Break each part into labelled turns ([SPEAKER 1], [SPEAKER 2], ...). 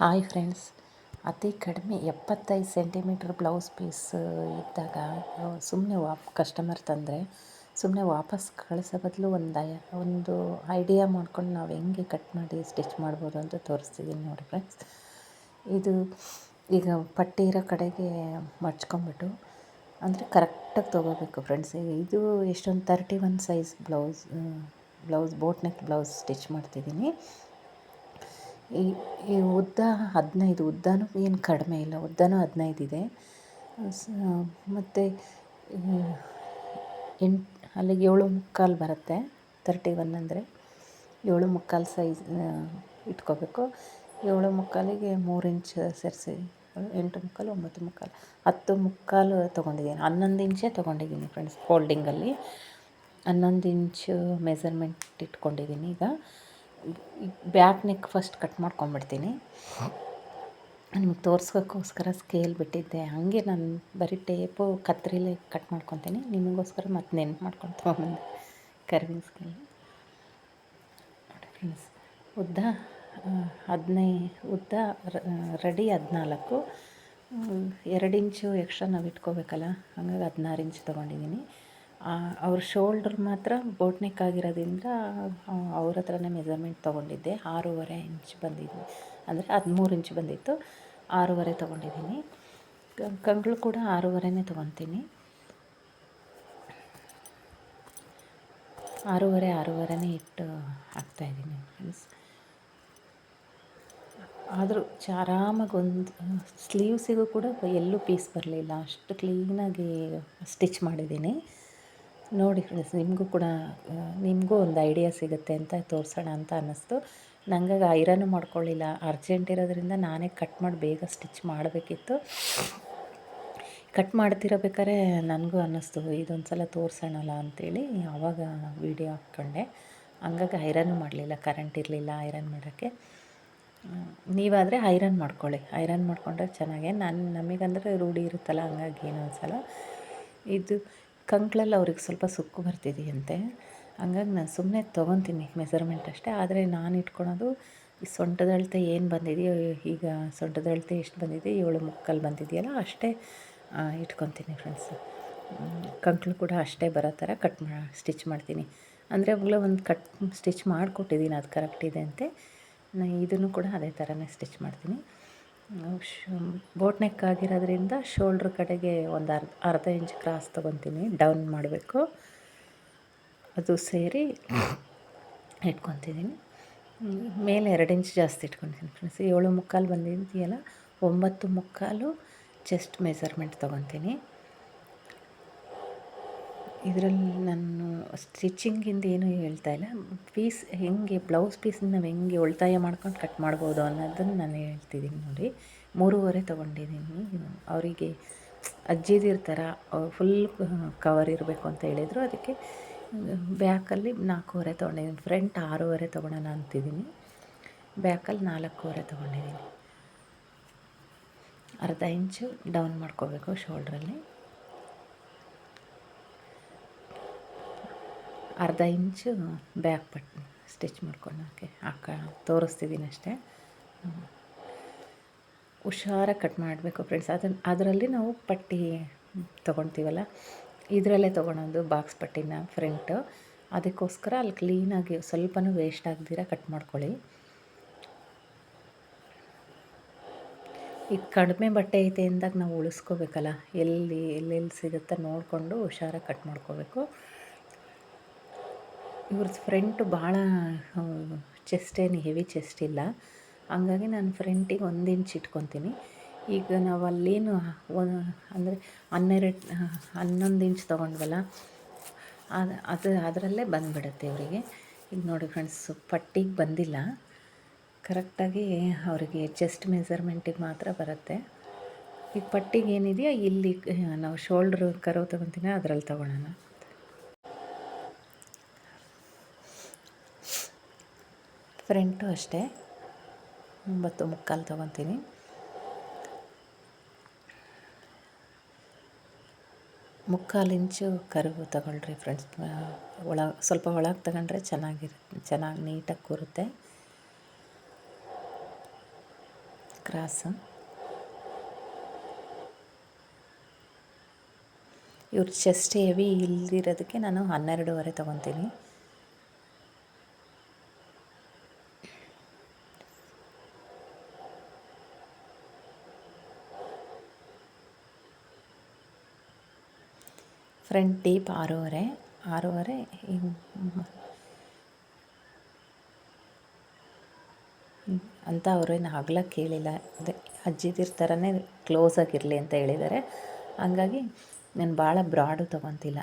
[SPEAKER 1] Hi friends. ಅತಿ ಕಡಿಮೆ ಎಪ್ಪತ್ತೈದು ಸೆಂಟಿಮೀಟ್ರ್ ಬ್ಲೌಸ್ ಪೀಸ್ ಇದ್ದಾಗ ಸುಮ್ಮನೆ ವಾಪ್ ಕಸ್ಟಮರ್ ತಂದರೆ ಸುಮ್ಮನೆ ವಾಪಸ್ ಕಳಿಸೋ ಬದಲು ಒಂದು ಒಂದು ಐಡಿಯಾ ಮಾಡ್ಕೊಂಡು ನಾವು ಹೆಂಗೆ ಕಟ್ ಮಾಡಿ ಸ್ಟಿಚ್ ಮಾಡ್ಬೋದು ಅಂತ ತೋರಿಸ್ತಿದ್ದೀನಿ ನೋಡಿ ಫ್ರೆಂಡ್ಸ್. ಇದು ಈಗ ಪಟ್ಟಿ ಇರೋ ಕಡೆಗೆ ಮಡ್ಚ್ಕೊಂಬಿಟ್ಟು ಅಂದರೆ ಕರೆಕ್ಟಾಗಿ ತೊಗೋಬೇಕು ಫ್ರೆಂಡ್ಸ್. ಇದು ಎಷ್ಟೊಂದು thirty one size blouse blouse boat neck blouse stitch ಮಾಡ್ತಿದ್ದೀನಿ ಈ ಈ ಉದ್ದ ಹದಿನೈದು, ಉದ್ದನೂ ಏನು ಕಡಿಮೆ ಇಲ್ಲ, ಉದ್ದನೂ ಹದಿನೈದು ಇದೆ. ಮತ್ತು ಎಂಟು, ಅಲ್ಲಿಗೆ ಏಳು ಮುಕ್ಕಾಲು ಬರುತ್ತೆ ತರ್ಟಿ ಒನ್ ಅಂದರೆ. ಏಳು ಮುಕ್ಕಾಲು ಸೈಜ್ ಇಟ್ಕೋಬೇಕು. ಏಳು ಮುಕ್ಕಾಲಿಗೆ ಮೂರು ಇಂಚ್ ಸೇರಿಸಿ, ಎಂಟು ಮುಕ್ಕಾಲು, ಒಂಬತ್ತು ಮುಕ್ಕಾಲು, ಹತ್ತು ಮುಕ್ಕಾಲು ತೊಗೊಂಡಿದ್ದೀನಿ. ಹನ್ನೊಂದು ಇಂಚೇ ತೊಗೊಂಡಿದ್ದೀನಿ ಫ್ರೆಂಡ್ಸ್ ಫೋಲ್ಡಿಂಗಲ್ಲಿ ಹನ್ನೊಂದು ಇಂಚು ಮೆಸರ್ಮೆಂಟ್ ಇಟ್ಕೊಂಡಿದ್ದೀನಿ ಈಗ. ಬ್ಯಾಕ್ ನೆಕ್ ಫಸ್ಟ್ ಕಟ್ ಮಾಡ್ಕೊಂಬಿಡ್ತೀನಿ ನಿಮ್ಗೆ ತೋರಿಸೋಕ್ಕೋಸ್ಕರ ಸ್ಕೇಲ್ ಬಿಟ್ಟಿದ್ದೆ. ಹಾಗೆ ನಾನು ಬರೀ ಟೇಪು ಕತ್ರಿಲೆ ಕಟ್ ಮಾಡ್ಕೊತೀನಿ. ನಿಮಗೋಸ್ಕರ ಮತ್ತೆ ನೆನ್ಪು ಮಾಡ್ಕೊಂಡು ತೊಗೊಂಬಂದೆ ಕರ್ವಿಂಗ್ ಸ್ಕೇಲ್ ನೋಡಿ ಫ್ರೆಂಡ್ಸ್ ಉದ್ದ ಹದಿನೈ, ಉದ್ದ ರೆಡಿ ಹದಿನಾಲ್ಕು. ಎರಡು ಇಂಚು ಎಕ್ಸ್ಟ್ರಾ ನಾವು ಇಟ್ಕೋಬೇಕಲ್ಲ, ಹಂಗಾಗಿ ಹದಿನಾರು ಇಂಚ್ ತೊಗೊಂಡಿದ್ದೀನಿ ಅವ್ರ ಶೋಲ್ಡ್ರ್ ಮಾತ್ರ ಬೋಟ್ ನೆಕ್ ಆಗಿರೋದ್ರಿಂದ ಅವ್ರ ಹತ್ರನೇ ಮೆಸರ್ಮೆಂಟ್ ತೊಗೊಂಡಿದ್ದೆ. ಆರೂವರೆ ಇಂಚ್ ಬಂದಿದ್ದೆ ಅಂದರೆ ಹದಿಮೂರು ಇಂಚ್ ಬಂದಿತ್ತು. ಆರೂವರೆ ತೊಗೊಂಡಿದ್ದೀನಿ. ಕಂಗಳು ಕೂಡ ಆರೂವರೆನೇ ತೊಗೊತೀನಿ. ಆರೂವರೆ, ಆರೂವರೆನೇ ಇಟ್ಟು ಹಾಕ್ತಾಯಿದ್ದೀನಿ ಫ್ರೆಂಡ್ಸ್ ಆದರೂ ಆರಾಮಾಗಿ ಒಂದು ಸ್ಲೀವ್ಸಿಗೂ ಕೂಡ ಎಲ್ಲೂ ಪೀಸ್ ಬರಲಿಲ್ಲ. ಅಷ್ಟು ಕ್ಲೀನಾಗಿ ಸ್ಟಿಚ್ ಮಾಡಿದ್ದೀನಿ. ನೋಡಿ ಫ್ರೆಂಡ್ಸ್, ನಿಮಗೂ ಕೂಡ ನಿಮಗೂ ಒಂದು ಐಡಿಯಾ ಸಿಗುತ್ತೆ ಅಂತ ತೋರಿಸೋಣ ಅಂತ ಅನ್ನಿಸ್ತು. ನಂಗೆ ಐರನ್ನು ಮಾಡ್ಕೊಳ್ಳಿಲ್ಲ. ಅರ್ಜೆಂಟ್ ಇರೋದ್ರಿಂದ ನಾನೇ ಕಟ್ ಮಾಡಿ ಬೇಗ ಸ್ಟಿಚ್ ಮಾಡಬೇಕಿತ್ತು. ಕಟ್ ಮಾಡ್ತಿರಬೇಕಾದ್ರೆ ನನಗೂ ಅನ್ನಿಸ್ತು ಇದೊಂದು ಸಲ ತೋರಿಸೋಣಲ್ಲ ಅಂಥೇಳಿ ಆವಾಗ ವೀಡಿಯೋ ಹಾಕ್ಕೊಂಡೆ. ಹಂಗಾಗಿ ಐರನ್ ಮಾಡಲಿಲ್ಲ ಕರೆಂಟ್ ಇರಲಿಲ್ಲ ಐರನ್ ಮಾಡೋಕ್ಕೆ. ನೀವಾದರೆ ಐರನ್ ಮಾಡ್ಕೊಳ್ಳಿ. ಐರನ್ ಮಾಡಿಕೊಂಡ್ರೆ ಚೆನ್ನಾಗೆ. ನಾನು, ನಮಗಂದರೆ ರೂಢಿ ಇರುತ್ತಲ್ಲ, ಹಂಗಾಗಿ ಏನು ಅನ್ಸಲ್ಲ ಇದು ಕಂಕ್ಳಲ್ಲಿ ಅವ್ರಿಗೆ ಸ್ವಲ್ಪ ಸುಕ್ಕು ಬರ್ತಿದೆಯಂತೆ. ಹಂಗಾಗಿ ನಾನು ಸುಮ್ಮನೆ ತೊಗೊತೀನಿ ಮೆಸರ್ಮೆಂಟ್ ಅಷ್ಟೇ. ಆದರೆ ನಾನು ಇಟ್ಕೊಳೋದು ಈ ಸೊಂಟದ ಅಳತೆ ಏನು ಬಂದಿದೆಯೋ, ಈಗ ಸೊಂಟದ ಅಳತೆ ಎಷ್ಟು ಬಂದಿದೆ, ಏಳು ಮುಕ್ಕಲ್ಲಿ ಬಂದಿದೆಯಲ್ಲ ಅಷ್ಟೇ ಇಟ್ಕೊತೀನಿ ಫ್ರೆಂಡ್ಸ್ ಕಂಕ್ಳು ಕೂಡ ಅಷ್ಟೇ ಬರೋ ಥರ ಕಟ್ ಮಾ ಸ್ಟಿಚ್ ಮಾಡ್ತೀನಿ. ಅಂದರೆ ಅವಾಗಲೇ ಒಂದು ಕಟ್ ಸ್ಟಿಚ್ ಮಾಡಿಕೊಟ್ಟಿದ್ದೀನಿ ಅದು ಕರೆಕ್ಟ್ ಇದೆ ಅಂತೆ. ಇದನ್ನು ಕೂಡ ಅದೇ ಥರನೇ ಸ್ಟಿಚ್ ಮಾಡ್ತೀನಿ. ಬೋಟ್ ನೆಕ್ ಆಗಿರೋದ್ರಿಂದ ಶೋಲ್ಡ್ರ್ ಕಡೆಗೆ ಒಂದು ಅರ್ಧ ಅರ್ಧ ಇಂಚ್ ಕ್ರಾಸ್ ತೊಗೊತೀನಿ. ಡೌನ್ ಮಾಡಬೇಕು. ಅದು ಸೇರಿ ಇಟ್ಕೊತಿದ್ದೀನಿ ಮೇಲೆ ಎರಡು ಇಂಚ್ ಜಾಸ್ತಿ ಇಟ್ಕೊತೀನಿ ಫ್ರೆಂಡ್ಸ್. ಏಳು ಮುಕ್ಕಾಲು ಬಂದಿದೆಯಲ್ಲ, ಒಂಬತ್ತು ಮುಕ್ಕಾಲು ಚೆಸ್ಟ್ ಮೆಸರ್ಮೆಂಟ್ ತೊಗೊತೀನಿ. ಇದರಲ್ಲಿ ನಾನು ಸ್ಟಿಚಿಂಗಿಂದ ಏನೂ ಹೇಳ್ತಾ ಇಲ್ಲ. ಪೀಸ್ ಹೆಂಗೆ, ಬ್ಲೌಸ್ ಪೀಸನ್ನ ನಾವು ಹೆಂಗೆ ಉಳಿತಾಯ ಮಾಡ್ಕೊಂಡು ಕಟ್ ಮಾಡ್ಬೋದು ಅನ್ನೋದನ್ನು ನಾನು ಹೇಳ್ತಿದ್ದೀನಿ ನೋಡಿ. ಮೂರುವರೆ ತೊಗೊಂಡಿದ್ದೀನಿ. ಅವರಿಗೆ ಅಜ್ಜಿದಿರ್ತಾರ ಥರ ಫುಲ್ ಕವರ್ ಇರಬೇಕು ಅಂತ ಹೇಳಿದರು. ಅದಕ್ಕೆ ಬ್ಯಾಕಲ್ಲಿ ನಾಲ್ಕೂವರೆ ತೊಗೊಂಡಿದ್ದೀನಿ. ಫ್ರಂಟ್ ಆರೂವರೆ ತೊಗೊಳೋಣ ಅಂತಿದ್ದೀನಿ. ಬ್ಯಾಕಲ್ಲಿ ನಾಲ್ಕೂವರೆ ತೊಗೊಂಡಿದ್ದೀನಿ. ಅರ್ಧ ಇಂಚು ಡೌನ್ ಮಾಡ್ಕೋಬೇಕು ಶೋಲ್ಡ್ರಲ್ಲಿ ಅರ್ಧ ಇಂಚು ಬ್ಯಾಕ್ ಪಟ್ ಸ್ಟಿಚ್ ಮಾಡ್ಕೊಳ್ಳೋಕ್ಕೆ ಹಾಕ. ತೋರಿಸ್ತಿದ್ದೀನಿ ಅಷ್ಟೇ. ಹುಷಾರಾಗಿ ಕಟ್ ಮಾಡಬೇಕು ಫ್ರೆಂಡ್ಸ್. ಅದನ್ನು ಅದರಲ್ಲಿ ನಾವು ಪಟ್ಟಿ ತೊಗೊಳ್ತೀವಲ್ಲ ಇದರಲ್ಲೇ ತೊಗೊಳೋದು ಬಾಕ್ಸ್ ಪಟ್ಟಿನ ಫ್ರಂಟು. ಅದಕ್ಕೋಸ್ಕರ ಅಲ್ಲಿ ಕ್ಲೀನಾಗಿ ಸ್ವಲ್ಪನೂ ವೇಸ್ಟ್ ಆಗದಿರ ಕಟ್ ಮಾಡ್ಕೊಳ್ಳಿ. ಈಗ ಕಡಿಮೆ ಬಟ್ಟೆ ಐತೆ ಅಂದಾಗ ನಾವು ಉಳಿಸ್ಕೋಬೇಕಲ್ಲ, ಎಲ್ಲಿ ಎಲ್ಲೆಲ್ಲಿ ಸಿಗುತ್ತೆ ನೋಡಿಕೊಂಡು ಹುಷಾರಾಗಿ ಕಟ್ ಮಾಡ್ಕೋಬೇಕು. ಇವ್ರದ್ದು ಫ್ರೆಂಟ್ ಭಾಳ ಚೆಸ್ಟ್ ಏನು ಹೆವಿ ಚೆಸ್ಟ್ ಇಲ್ಲ. ಹಂಗಾಗಿ ನಾನು ಫ್ರೆಂಟಿಗೆ ಒಂದು ಇಂಚ್ ಇಟ್ಕೊತೀನಿ. ಈಗ ನಾವು ಅಲ್ಲೇನು ಅಂದರೆ ಹನ್ನೆರಡು, ಹನ್ನೊಂದು ಇಂಚ್ ತೊಗೊಂಡ್ವಲ್ಲ, ಅದು ಅದು ಅದರಲ್ಲೇ ಬಂದುಬಿಡುತ್ತೆ ಇವರಿಗೆ ಈಗ ನೋಡಿ ಫ್ರೆಂಡ್ಸ್ ಪಟ್ಟಿಗೆ ಬಂದಿಲ್ಲ. ಕರೆಕ್ಟಾಗಿ ಅವರಿಗೆ ಚೆಸ್ಟ್ ಮೆಸರ್ಮೆಂಟಿಗೆ ಮಾತ್ರ ಬರುತ್ತೆ. ಈಗ ಪಟ್ಟಿಗೆ ಏನಿದೆಯೋ, ಇಲ್ಲಿ, ನಾವು ಶೋಲ್ಡ್ರ್ ಕರೋ ತೊಗೊತೀನಿ ಅದರಲ್ಲಿ ತೊಗೊಳೋಣ. ಫ್ರಂಟು ಅಷ್ಟೇ. ಒಂಬತ್ತು ಮುಕ್ಕಾಲು ತೊಗೊತೀನಿ. ಮುಕ್ಕಾಲು ಇಂಚು ಕರಿವು ತಗೊಳ್ರಿ ಫ್ರೆಂಡ್ಸ್. ಒಳ, ಸ್ವಲ್ಪ ಒಳಗೆ ತಗೊಂಡ್ರೆ ಚೆನ್ನಾಗಿರುತ್ತೆ ಚೆನ್ನಾಗಿ ನೀಟಾಗಿ ಕೂರುತ್ತೆ. ಕ್ರಾಸು. ಇವ್ರ ಚೆಸ್ಟ್ ಹೆವಿ ಇಲ್ದಿರೋದಕ್ಕೆ ನಾನು ಹನ್ನೆರಡೂವರೆ ತೊಗೊತೀನಿ. ಫ್ರಂಟ್ ಡೀಪ್ ಆರೂವರೆ ಆರೂವರೆ ಅಂತ ಅವ್ರೇನು ಹಗ್ಲ ಕೇಳಿಲ್ಲ. ಅದೇ ಅಜ್ಜಿದಿರ ಥರನೇ ಕ್ಲೋಸಾಗಿರಲಿ ಅಂತ ಹೇಳಿದ್ದಾರೆ. ಹಂಗಾಗಿ, ನಾನು ಭಾಳ ಬ್ರಾಡು ತೊಗೊತಿಲ್ಲ.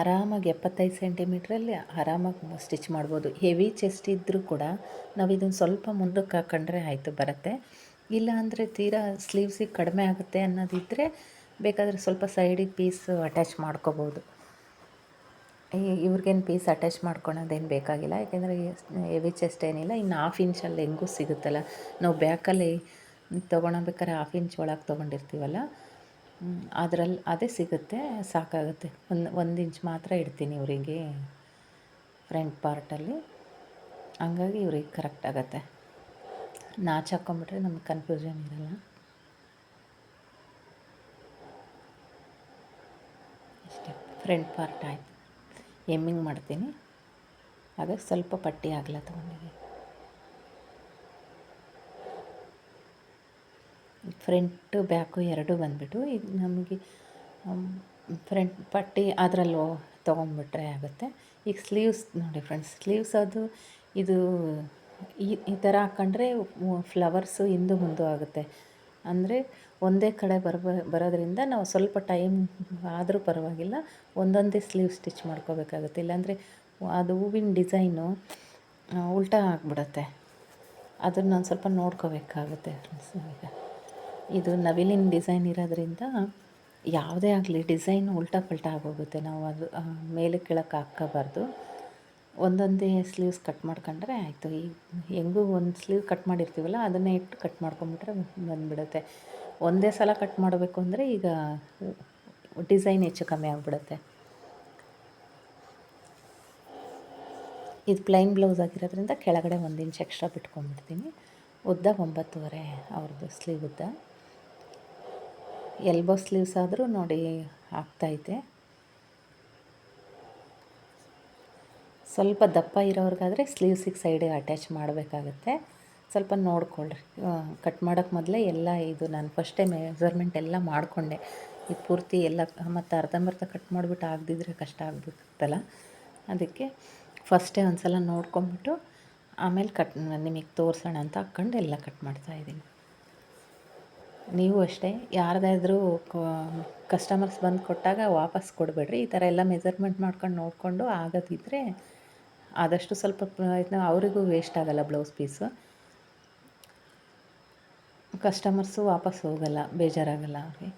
[SPEAKER 1] ಆರಾಮಾಗಿ ಎಪ್ಪತ್ತೈದು ಸೆಂಟಿಮೀಟ್ರಲ್ಲಿ ಆರಾಮಾಗಿ ಸ್ಟಿಚ್ ಮಾಡ್ಬೋದು. ಹೆವಿ ಚೆಸ್ಟ್ ಇದ್ದರೂ ಕೂಡ ನಾವು ಇದನ್ನು ಸ್ವಲ್ಪ ಮುಂದಕ್ಕೆ ಹಾಕೊಂಡ್ರೆ ಆಯಿತು, ಬರುತ್ತೆ. ಇಲ್ಲ ಅಂದರೆ ತೀರಾ ಸ್ಲೀವ್ಸಿಗೆ ಕಡಿಮೆ ಆಗುತ್ತೆ ಅನ್ನೋದಿದ್ದರೆ ಬೇಕಾದರೆ ಸ್ವಲ್ಪ ಸೈಡಿಗೆ ಪೀಸ್ ಅಟ್ಯಾಚ್ ಮಾಡ್ಕೋಬೋದು. ಇವ್ರಿಗೇನು ಪೀಸ್ ಅಟ್ಯಾಚ್ ಮಾಡ್ಕೊಳೋದೇನು ಬೇಕಾಗಿಲ್ಲ. ಯಾಕೆಂದರೆ ಹೆವಿ ಚೆಸ್ಟ್ ಏನಿಲ್ಲ ಇನ್ನು ಹಾಫ್ ಇಂಚಲ್ಲಿ ಹೆಂಗೂ ಸಿಗುತ್ತಲ್ಲ. ನಾವು ಬ್ಯಾಕಲ್ಲಿ ತೊಗೊಳಬೇಕಾದ್ರೆ ಹಾಫ್ ಇಂಚ್ ಒಳಗೆ ತೊಗೊಂಡಿರ್ತೀವಲ್ಲ ಅದರಲ್ಲಿ ಅದೇ ಸಿಗುತ್ತೆ, ಸಾಕಾಗುತ್ತೆ. ಒಂದು ಒಂದು ಇಂಚ್ ಮಾತ್ರ ಇಡ್ತೀನಿ ಇವರಿಗೆ ಫ್ರಂಟ್ ಪಾರ್ಟಲ್ಲಿ ಹಂಗಾಗಿ ಇವ್ರಿಗೆ ಕರೆಕ್ಟ್ ಆಗುತ್ತೆ. ನಾಚ್ ಹಾಕ್ಕೊಂಬಿಟ್ರೆ ನಮ್ಗೆ ಕನ್ಫ್ಯೂಷನ್ ಇರಲ್ಲ. ಅಷ್ಟೇ ಫ್ರಂಟ್ ಪಾರ್ಟ್ ಆಯಿತು. ಎಮ್ಮಿಂಗ್ ಮಾಡ್ತೀನಿ. ಅದಕ್ಕೆ ಸ್ವಲ್ಪ ಪಟ್ಟಿ ಆಗಲ್ಲ ತೊಗೊಂಡಿದ್ದೀನಿ ಫ್ರಂಟು ಬ್ಯಾಕು ಎರಡೂ ಬಂದುಬಿಟ್ಟು, ಇದು ನಮಗೆ ಫ್ರಂಟ್ ಪಟ್ಟಿ ಅದರಲ್ಲೂ ತೊಗೊಂಬಿಟ್ರೆ ಆಗುತ್ತೆ. ಈಗ ಸ್ಲೀವ್ಸ್ ನೋಡಿ ಫ್ರೆಂಡ್ಸ್, ಸ್ಲೀವ್ಸ್ ಅದು, ಇದು ಈ ಈ ಥರ ಹಾಕ್ಕೊಂಡ್ರೆ ಫ್ಲವರ್ಸು ಹಿಂದೂ ಮುಂದು ಆಗುತ್ತೆ. ಅಂದರೆ ಒಂದೇ ಕಡೆ ಬರ್ಬ, ಬರೋದ್ರಿಂದ ನಾವು ಸ್ವಲ್ಪ ಟೈಮ್ ಆದರೂ ಪರವಾಗಿಲ್ಲ, ಒಂದೊಂದೇ ಸ್ಲೀವ್ ಸ್ಟಿಚ್ ಮಾಡ್ಕೋಬೇಕಾಗುತ್ತೆ. ಇಲ್ಲಾಂದರೆ ಅದು ಹೂವಿನ ಡಿಸೈನು ಉಲ್ಟಾ ಆಗಿಬಿಡತ್ತೆ. ಅದನ್ನು ಒಂದು ಸ್ವಲ್ಪ ನೋಡ್ಕೋಬೇಕಾಗುತ್ತೆ ಫ್ರೆಂಡ್ಸ್ ಈಗ ಇದು ನವಿಲಿನ ಡಿಸೈನ್ ಇರೋದ್ರಿಂದ ಯಾವುದೇ ಆಗಲಿ ಡಿಸೈನ್ ಉಲ್ಟಾ ಪಲ್ಟಾ ಆಗೋಗುತ್ತೆ. ನಾವು ಅದು ಮೇಲೆ ಕೆಳಕ್ಕೆ ಹಾಕ್ಕೋಬಾರ್ದು ಒಂದೊಂದೇ ಸ್ಲೀವ್ಸ್ ಕಟ್ ಮಾಡ್ಕೊಂಡ್ರೆ ಆಯಿತು. ಈ, ಹೆಂಗೂ ಒಂದು ಸ್ಲೀವ್ ಕಟ್ ಮಾಡಿರ್ತೀವಲ್ಲ, ಅದನ್ನೇ ಇಟ್ಟು ಕಟ್ ಮಾಡ್ಕೊಂಬಿಟ್ರೆ ಬಂದುಬಿಡುತ್ತೆ. ಒಂದೇ ಸಲ ಕಟ್ ಮಾಡಬೇಕು ಅಂದರೆ ಈಗ ಡಿಸೈನ್ ಹೆಚ್ಚು ಕಮ್ಮಿ ಆಗಿಬಿಡುತ್ತೆ. ಇದು ಪ್ಲೈನ್ ಬ್ಲೌಸ್ ಆಗಿರೋದ್ರಿಂದ ಕೆಳಗಡೆ ಒಂದು ಇಂಚ್ ಎಕ್ಸ್ಟ್ರಾ ಬಿಟ್ಕೊಂಡ್ಬಿಡ್ತೀನಿ. ಉದ್ದ ಒಂಬತ್ತುವರೆ ಅವ್ರದ್ದು ಸ್ಲೀವ್ ಉದ್ದ. ಎಲ್ಬೋ ಸ್ಲೀವ್ಸ್ ಆದರೂ ನೋಡಿ ಆಗ್ತೈತೆ. ಸ್ವಲ್ಪ ದಪ್ಪ ಇರೋರಿಗಾದರೆ ಸ್ಲೀವ್ಸಿಗೆ ಸೈಡಿಗೆ ಅಟ್ಯಾಚ್ ಮಾಡಬೇಕಾಗತ್ತೆ. ಸ್ವಲ್ಪ ನೋಡ್ಕೊಳ್ರಿ. ಕಟ್ ಮಾಡೋಕ್ಕೆ ಮೊದಲೇ ಎಲ್ಲ ಇದು ನಾನು ಫಸ್ಟೇ ಮೆಜರ್ಮೆಂಟ್ ಎಲ್ಲ ಮಾಡಿಕೊಂಡೆ. ಇದು ಪೂರ್ತಿ ಎಲ್ಲ, ಮತ್ತು ಅರ್ಧಂಬರ್ಧ ಕಟ್ ಮಾಡಿಬಿಟ್ಟು ಆಗದಿದ್ರೆ ಕಷ್ಟ ಆಗ್ಬಿಡುತ್ತಲ್ಲ? ಅದಕ್ಕೆ ಫಸ್ಟೇ ಒಂದು ಸಲ ನೋಡ್ಕೊಂಬಿಟ್ಟು ಆಮೇಲೆ ಕಟ್ ನಿಮಗೆ ತೋರಿಸೋಣ ಅಂತ ಹಾಕ್ಕೊಂಡು ಎಲ್ಲ ಕಟ್ ಮಾಡ್ತಾಯಿದ್ದೀನಿ ನೀವು ಅಷ್ಟೇ, ಯಾರ್ದಾದ್ರೂ ಕಸ್ಟಮರ್ಸ್ ಬಂದು ಕೊಟ್ಟಾಗ ವಾಪಸ್ ಕೊಡಬೇಡ್ರಿ. ಈ ಥರ ಎಲ್ಲ ಮೆಜರ್ಮೆಂಟ್ ಮಾಡ್ಕೊಂಡು ನೋಡಿಕೊಂಡು ಆಗೋದಿದ್ದರೆ ಆದಷ್ಟು ಸ್ವಲ್ಪ ಅವರಿಗೂ ವೇಸ್ಟ್ ಆಗಲ್ಲ ಬ್ಲೌಸ್ ಪೀಸು ಕಸ್ಟಮರ್ಸು ವಾಪಸ್ ಹೋಗಲ್ಲ, ಬೇಜಾರಾಗಲ್ಲ ಅವ್ರಿಗೆ.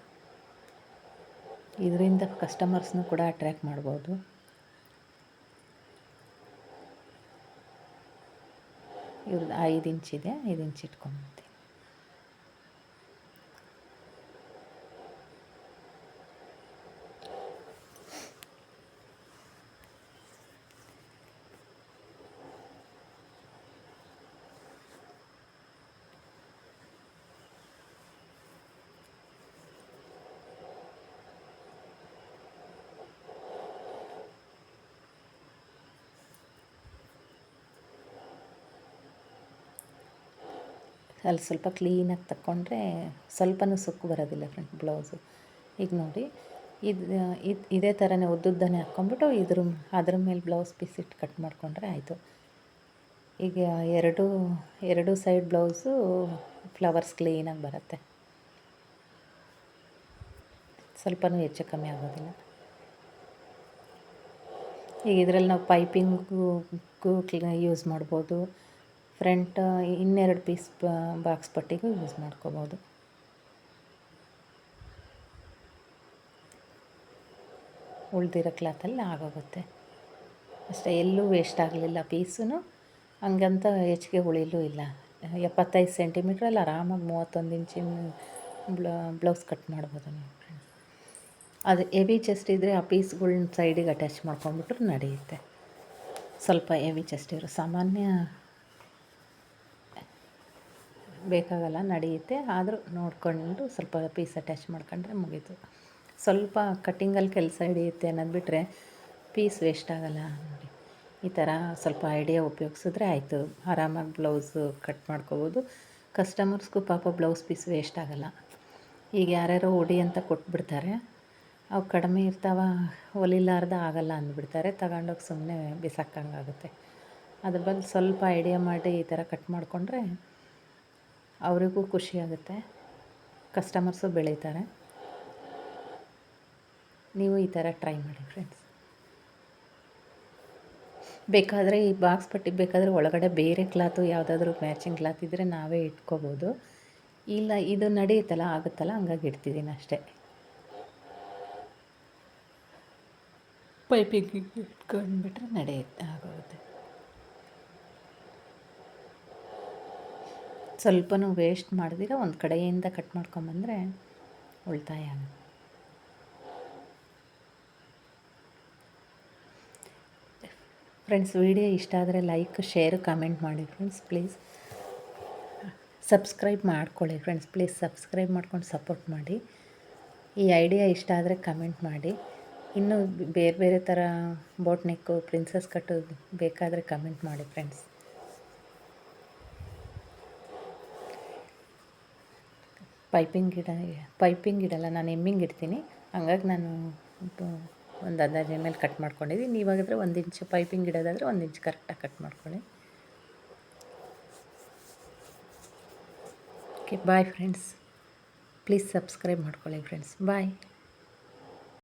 [SPEAKER 1] ಇದರಿಂದ ಕಸ್ಟಮರ್ಸ್ನೂ ಕೂಡ ಅಟ್ರ್ಯಾಕ್ಟ್ ಮಾಡ್ಬೋದು. ಇವ್ರದ್ದು ಐದು ಇಂಚಿದೆ ಐದು ಇಂಚ್ ಇಟ್ಕೊಂಡ್ಬಿಡ್ತೀನಿ ಅಲ್ಲಿ ಸ್ವಲ್ಪ ಕ್ಲೀನಾಗಿ ತಕ್ಕೊಂಡ್ರೆ ಸ್ವಲ್ಪನೂ ಸುಕ್ಕು ಬರೋದಿಲ್ಲ ಫ್ರೆಂಡ್ ಬ್ಲೌಸು. ಈಗ ನೋಡಿ, ಇದು ಇದು, ಇದೇ ಥರನೇ ಉದ್ದುದ್ದನೇ ಹಾಕ್ಕೊಂಬಿಟ್ಟು ಇದ್ರ, ಅದ್ರ ಮೇಲೆ ಬ್ಲೌಸ್ ಪೀಸ್ ಇಟ್ಟು ಕಟ್ ಮಾಡಿಕೊಂಡ್ರೆ ಆಯಿತು. ಈಗ ಎರಡು ಎರಡು ಸೈಡ್ ಬ್ಲೌಸು ಫ್ಲವರ್ಸ್ ಕ್ಲೀನಾಗಿ ಬರುತ್ತೆ. ಸ್ವಲ್ಪನೂ ಹೆಚ್ಚು ಕಮ್ಮಿ ಆಗೋದಿಲ್ಲ. ಈಗ ಇದರಲ್ಲಿ ನಾವು ಪೈಪಿಂಗು ಯೂಸ್ ಮಾಡ್ಬೋದು. ಫ್ರಂಟ್, ಇನ್ನೆರಡು ಪೀಸ್ ಬಾಕ್ಸ್ ಪಟ್ಟಿಗೂ ಯೂಸ್ ಮಾಡ್ಕೋಬೋದು. ಉಳಿದಿರೋ ಕ್ಲಾತಲ್ಲಿ ಆಗೋಗುತ್ತೆ. ಅಷ್ಟೇ, ಎಲ್ಲೂ ವೇಸ್ಟ್ ಆಗಲಿಲ್ಲ ಪೀಸೂ ಹಂಗಂತ ಹೆಚ್ಚಿಗೆ ಉಳಿಲೂ ಇಲ್ಲ. ಎಪ್ಪತ್ತೈದು ಸೆಂಟಿಮೀಟ್ರಲ್ಲಿ ಆರಾಮಾಗಿ ಮೂವತ್ತೊಂದು ಇಂಚಿನ ಬ್ಲೌಸ್ ಕಟ್ ಮಾಡ್ಬೋದು ನೀವು ಅದು ಎವಿ ಚೆಸ್ಟ್ ಇದ್ದರೆ ಆ ಪೀಸ್ಗಳ್ನ ಸೈಡಿಗೆ ಅಟ್ಯಾಚ್ ಮಾಡ್ಕೊಂಬಿಟ್ರೆ ನಡೆಯುತ್ತೆ. ಸ್ವಲ್ಪ ಎವಿ ಚೆಸ್ಟ್ ಇರೋ ಸಾಮಾನ್ಯ ಬೇಕಾಗಲ್ಲ, ನಡೆಯುತ್ತೆ. ಆದರೂ ನೋಡಿಕೊಂಡು ಸ್ವಲ್ಪ ಪೀಸ್ ಅಟ್ಯಾಚ್ ಮಾಡ್ಕೊಂಡ್ರೆ ಮುಗೀತು. ಸ್ವಲ್ಪ ಕಟ್ಟಿಂಗಲ್ಲಿ ಕೆಲಸ ಹಿಡಿಯುತ್ತೆ ಅನ್ನೋದು ಬಿಟ್ಟರೆ ಪೀಸ್ ವೇಸ್ಟ್ ಆಗಲ್ಲ ನೋಡಿ. ಈ ಥರ ಸ್ವಲ್ಪ ಐಡಿಯಾ ಉಪಯೋಗಿಸಿದ್ರೆ ಆಯಿತು. ಆರಾಮಾಗಿ ಬ್ಲೌಸು ಕಟ್ ಮಾಡ್ಕೋಬೋದು. ಕಸ್ಟಮರ್ಸ್ಗೂ ಪಾಪ ಬ್ಲೌಸ್ ಪೀಸ್ ವೇಸ್ಟ್ ಆಗಲ್ಲ. ಈಗ ಯಾರ್ಯಾರೋ ಓಡಿ ಅಂತ ಕೊಟ್ಬಿಡ್ತಾರೆ. ಅವು ಕಡಿಮೆ ಇರ್ತಾವ ಹೊಲಿಲಾರ್ದ ಆಗಲ್ಲ ಅಂದ್ಬಿಡ್ತಾರೆ. ತಗೊಂಡೋಗಿ ಸುಮ್ಮನೆ ಬಿಸಾಕಂಗಾಗುತ್ತೆ ಅದ್ರ ಬದಲು ಸ್ವಲ್ಪ ಐಡಿಯಾ ಮಾಡಿ ಈ ಥರ ಕಟ್ ಮಾಡಿಕೊಂಡ್ರೆ ಅವರಿಗೂ ಖುಷಿಯಾಗುತ್ತೆ. ಕಸ್ಟಮರ್ಸು ಬೆಳೀತಾರೆ. ನೀವು ಈ ಥರ ಟ್ರೈ ಮಾಡಿ ಫ್ರೆಂಡ್ಸ್. ಬೇಕಾದರೆ ಈ ಬಾಕ್ಸ್ ಪಟ್ಟಿ ಬೇಕಾದರೆ ಒಳಗಡೆ ಬೇರೆ ಕ್ಲಾತು ಯಾವುದಾದ್ರೂ ಮ್ಯಾಚಿಂಗ್ ಕ್ಲಾತ್ ಇದ್ದರೆ ನಾವೇ ಇಟ್ಕೋಬೋದು. ಇಲ್ಲ, ಇದು ನಡೆಯುತ್ತಲ್ಲ, ಆಗುತ್ತಲ್ಲ, ಹಂಗಾಗಿ ಇಡ್ತಿದ್ದೀನಿ ಅಷ್ಟೇ. ಪೈಪಿಗೆ ಇಟ್ಕೊಂಡ್ಬಿಟ್ರೆ ನಡೆಯುತ್ತೆ, ಆಗೋಗುತ್ತೆ. ಸ್ವಲ್ಪನೂ ವೇಸ್ಟ್ ಮಾಡಿದಿರ ಒಂದು ಕಡೆಯಿಂದ ಕಟ್ ಮಾಡ್ಕೊಂಬಂದರೆ ಉಳಿತಾಯ ಫ್ರೆಂಡ್ಸ್ ವಿಡಿಯೋ ಇಷ್ಟ ಆದರೆ ಲೈಕ್ ಶೇರ್ ಕಮೆಂಟ್ ಮಾಡಿ ಫ್ರೆಂಡ್ಸ್ ಪ್ಲೀಸ್ ಸಬ್ಸ್ಕ್ರೈಬ್ ಮಾಡ್ಕೊಳ್ಳಿ ಫ್ರೆಂಡ್ಸ್ ಪ್ಲೀಸ್ ಸಬ್ಸ್ಕ್ರೈಬ್ ಮಾಡ್ಕೊಂಡು ಸಪೋರ್ಟ್ ಮಾಡಿ. ಈ ಐಡಿಯಾ ಇಷ್ಟ ಆದರೆ ಕಮೆಂಟ್ ಮಾಡಿ. ಇನ್ನೂ ಬೇರೆ ಬೇರೆ ಥರ ಬೋಟ್ ನೆಕ್ಕು ಪ್ರಿನ್ಸಸ್ ಕಟ್ಟು ಬೇಕಾದರೆ ಕಮೆಂಟ್ ಮಾಡಿ ಫ್ರೆಂಡ್ಸ್ ಪೈಪಿಂಗ್ ಗಿಡ, ಪೈಪಿಂಗ್ ಇಡಲ್ಲ ನಾನು ಎಮ್ಮಿಂಗ್ ಇಡ್ತೀನಿ. ಹಂಗಾಗಿ ನಾನು ಒಂದು ಅಂದಾಜು ಮೇಲೆ ಕಟ್ ಮಾಡ್ಕೊಂಡಿದ್ದೀನಿ. ಇವಾಗಿದ್ರೆ ಒಂದು ಇಂಚು ಪೈಪಿಂಗ್ ಗಿಡದಾದರೆ ಒಂದು ಇಂಚ್ ಕರೆಕ್ಟಾಗಿ ಕಟ್ ಮಾಡ್ಕೊಳ್ಳಿ. Okay bye friends please subscribe ಮಾಡ್ಕೊಳ್ಳಿ ಫ್ರೆಂಡ್ಸ್ ಬಾಯ್